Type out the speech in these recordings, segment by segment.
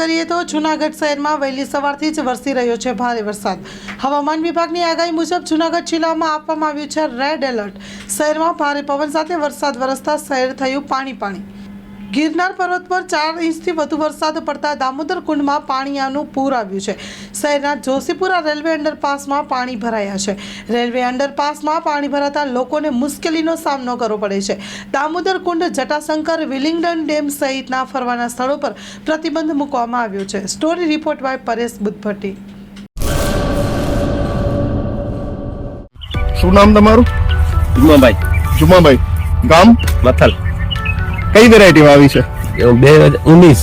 કરીએ તો જૂનાગઢ શહેરમાં વહેલી સવારથી જ વરસી રહ્યો છે ભારે વરસાદ. હવામાન વિભાગની આગાહી મુજબ જૂનાગઢ જિલ્લામાં આપવામાં આવ્યું છે રેડ એલર્ટ. શહેરમાં ભારે પવન સાથે વરસાદ વરસતા શહેર થયું પાણી પાણી. ગિરનાર પર્વત પર ચાર ઇંચથી વધુ વરસાદ પડતા દામોદર કુંડમાં પાણીયાનું પૂર આવ્યું છે. શહેરના જોશીપુરા રેલવે અંડરપાસમાં પાણી ભરાયા છે. રેલવે અંડરપાસમાં પાણી ભરાતા લોકોને મુશ્કેલીનો સામનો કરવો પડે છે. દામોદર કુંડ જટાશંકર વિલિંગડન ડેમ સહિતના ફરવાના સ્થળો પર પ્રતિબંધ મૂકવામાં આવ્યો છે. Story report by Paresh Buddhabhatti. શું નામ તમારું? જુમાભાઈ. જુમાભાઈ. ગામ? મથલ. કઈ વેરાયટી આવી છે? બે હજાર ઉન્નીસ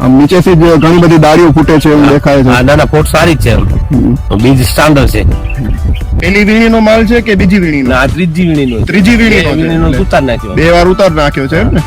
આમ નીચેથી જ ઘણી બધી ડાળીઓ ફૂટે છે એવું દેખાય હા છે. ના ના પોટ સારી જ છે. બીજ સ્ટાન્ડર્ડ છે. પેલી વીણીનો માલ છે કે બીજી વીણીનો? ના આ ત્રીજી વીણીનો ત્રીજી. વીણીનો ઉતાર નાખ્યો. બે વાર ઉતાર નાખ્યો છે એમ ને?